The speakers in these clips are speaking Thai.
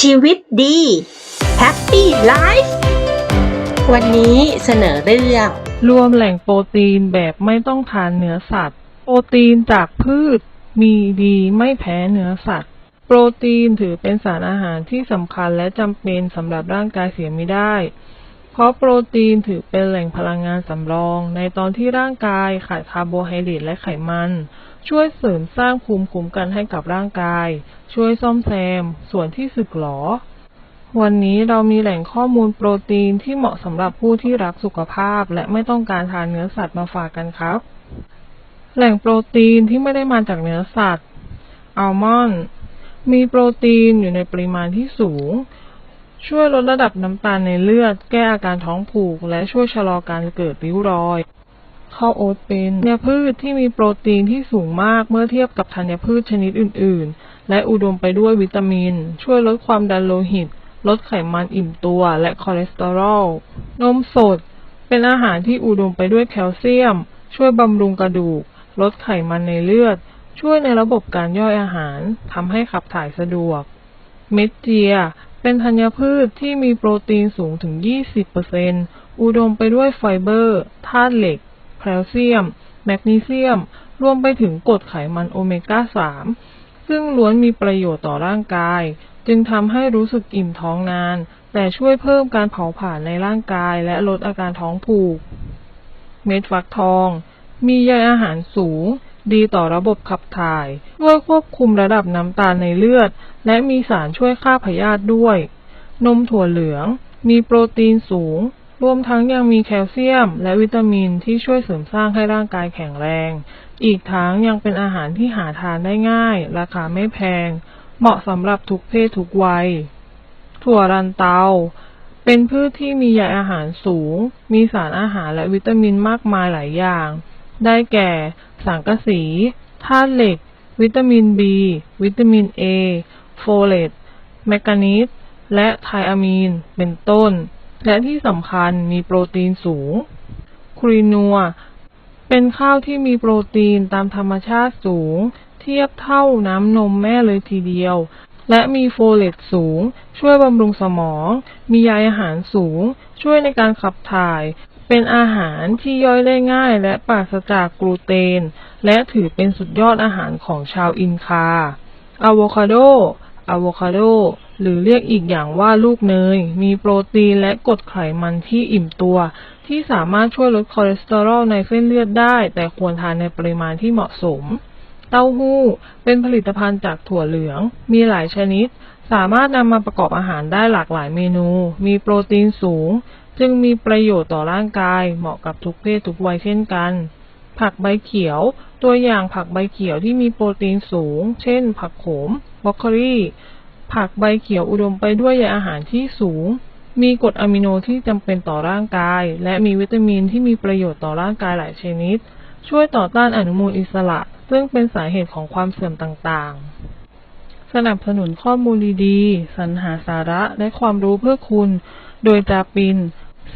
ชีวิตดี Happy Life วันนี้เสนอเรื่องรวมแหล่งโปรตีนแบบไม่ต้องทานเนื้อสัตว์ โปรตีนจากพืชมีดีไม่แพ้เนื้อสัตว์ โปรตีนถือเป็นสารอาหารที่สำคัญและจำเป็นสำหรับร่างกายเสียไม่ได้ เพราะโปรตีนถือเป็นแหล่งพลังงานสำรองในตอนที่ร่างกายขาดคาร์โบไฮเดรตและไขมัน ช่วยเสริมสร้างภูมิคุ้มกันให้กับร่างกาย ช่วยซ่อมแซม ส่วนที่สึกหรอ วันนี้เรามีแหล่งข้อมูลโปรตีนที่เหมาะสำหรับผู้ที่รักสุขภาพ และไม่ต้องการทานเนื้อสัตว์มาฝากกันครับ แหล่งโปรตีนที่ไม่ได้มาจากเนื้อสัตว์อัลมอนด์มีโปรตีนอยู่ในปริมาณที่สูง ช่วยลดระดับน้ำตาลในเลือด แก้อาการท้องผูก และช่วยชะลอการเกิดริ้วรอยข้าวโอ๊ตเป็นธัญพืชที่มีโปรตีนที่สูงมากเมื่อเทียบกับธัญพืชชนิดอื่น ๆ และอุดมไปด้วยวิตามิน ช่วยลดความดันโลหิต ลดไขมันอิ่มตัว และคอเลสเตอรอล นมสด เป็นอาหารที่อุดมไปด้วยแคลเซียม ช่วยบำรุงกระดูก ลดไขมันในเลือด ช่วยในระบบการย่อยอาหารทำให้ขับถ่ายสะดวก เม็ดเจีย เป็นธัญพืชที่มีโปรตีนสูงถึง 20%อุดมไปด้วยไฟเบอร์ธาตุเหล็ก แคลเซียม แมกนีเซียม รวมไปถึงกรดไขมันโอเมก้า 3 ซึ่งล้วนมีประโยชน์ต่อร่างกาย จึงทำให้รู้สึกอิ่มท้องนาน แต่ช่วยเพิ่มการเผาผลาญในร่างกายและลดอาการท้องผูก เม็ดฟักทอง มีใยอาหารสูง ดีต่อระบบขับถ่ายช่วยควบคุมระดับน้ำตาลในเลือด และมีสารช่วยฆ่าพยาธิด้วย นมถั่วเหลือง มีโปรตีนสูง รวมทั้งยังมีแคลเซียม และวิตามินที่ช่วยเสริมสร้างให้ร่างกายแข็งแรง อีกทั้งยังเป็นอาหารที่หาทานได้ง่าย ราคาไม่แพง เหมาะสำหรับทุกเพศทุกวัย ถั่วรันเตาเป็นพืชที่มีใยอาหารสูง มีสารอาหารและวิตามินมากมายหลายอย่าง ได้แก่ สังกะสีธาตุเหล็ก วิตามิน B วิตามิน A โฟเลตแมกานีสและไทอะมีน เป็นต้น และที่สำคัญมีโปรตีนสูงครีนัว เป็นข้าวที่มีโปรตีนตามธรรมชาติสูง เทียบเท่าน้ำนมแม่เลยทีเดียว และมีโฟเลตสูง ช่วยบำรุงสมอง มีใยอาหารสูง ช่วยในการขับถ่าย เป็นอาหารที่ย่อยได้ง่ายและปราศจากกลูเตน และถือเป็นสุดยอดอาหารของชาวอินคาอะโวคาโดอะโวคาโด หรือเรียกอีกอย่างว่าลูกเนย มีโปรตีนและกรดไขมันที่อิ่มตัว ที่สามารถช่วยลดคอเลสเตอรอลในเส้นเลือดได้ แต่ควรทานในปริมาณที่เหมาะสม เต้าหู้ เป็นผลิตภัณฑ์จากถั่วเหลือง มีหลายชนิด สามารถนำมาประกอบอาหารได้หลากหลายเมนู มีโปรตีนสูง จึงมีประโยชน์ต่อร่างกาย เหมาะกับทุกเพศทุกวัยเช่นกัน ผักใบเขียว ตัวอย่างผักใบเขียวที่มีโปรตีนสูง เช่น ผักโขมบรอกโคลีผักใบเขียวอุดมไปด้วยใยอาหารที่สูง มีกรดอะมิโนที่จำเป็นต่อร่างกาย และมีวิตามินที่มีประโยชน์ต่อร่างกายหลายชนิด ช่วยต่อต้านอนุมูลอิสระ ซึ่งเป็นสาเหตุของความเสื่อมต่างๆ สนับสนุนข้อมูลดีๆ สรรหาสาระและความรู้เพื่อคุณ โดยจาปิน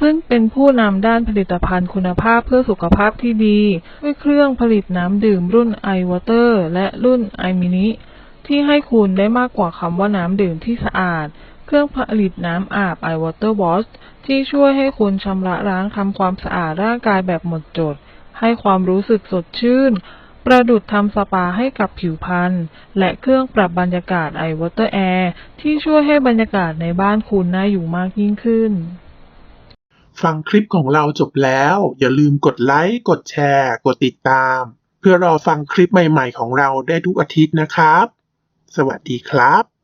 ซึ่งเป็นผู้นำด้านผลิตภัณฑ์คุณภาพเพื่อสุขภาพที่ดี ด้วยเครื่องผลิตน้ำดื่มรุ่น iWater และรุ่น iMini ที่ให้คุณได้มากกว่าคำว่าน้ำดื่มที่สะอาด เครื่องผลิตน้ำอาบ iWater Wash ที่ช่วยให้คุณชำระล้างทำความสะอาดร่างกายแบบหมดจด ให้ความรู้สึกสดชื่น ประดุดทำสปาให้กับผิวพรรณ และเครื่องปรับบรรยากาศ iWater Air ที่ช่วยให้บรรยากาศในบ้านคุณน่าอยู่มากยิ่งขึ้น ฟังคลิปของเราจบแล้ว อย่าลืมกดไลค์กดแชร์ กดติดตาม เพื่อรอฟังคลิปใหม่ๆของเราได้ทุกอาทิตย์นะครับ สวัสดีครับ